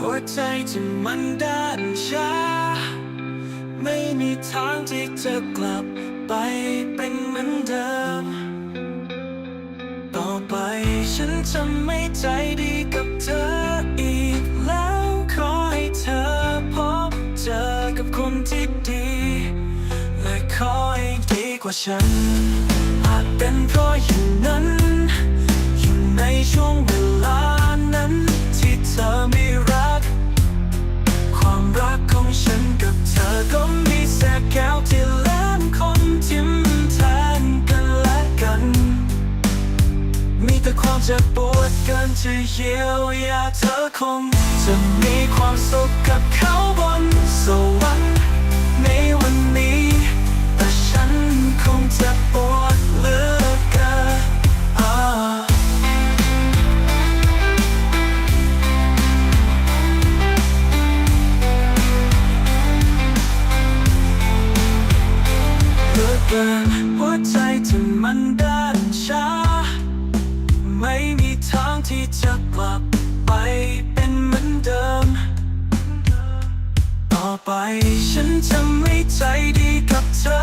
หัวใจที่มันด้านชา ไม่มีทางที่จะกลับไปเป็นเหมือนเดิม ต่อไปฉันจะไม่ใจดีกับเธออีกแล้ว ขอให้เธอพบเจอกับคนที่ดี และขอให้ดีกว่าฉัน อาจเป็นเพราะอย่างนั้น ธอก็มีแสกแก้วที่แหลมคมทิมแทนกันและกัน มีแต่ความเจ็บปวดเกินจะเยียวยาเธอคง จะมีความสุขกับเขาบนสว เปิดหัวใจที่มันด้านช้า ไม่มีทางที่จะกลับไปเป็นเหมือนเดิม ต่อไปฉันจะไม่ใจดีกับเธอ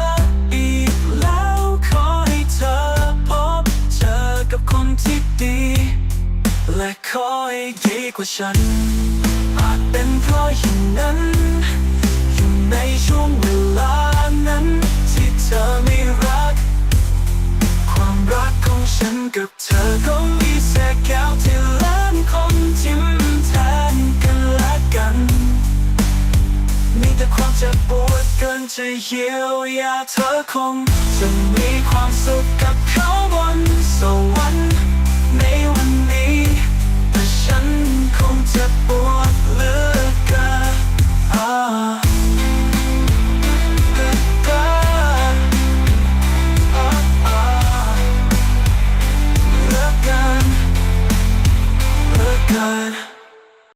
อีกแล้วขอให้เธอพบเจอกับคนที่ดี และขอให้ดีกว่าฉันอาจเป็นเพราะอย่างนั้นอยู่ใน ฉันกับเธอคงมีแสงแก้วที่ล้านคมทิมแทนกันและกัน มีแต่ความเจ็บปวดเกินจะเยียวยาเธอคง จะมีความสุขกับเขาบนสวรรค์ใน one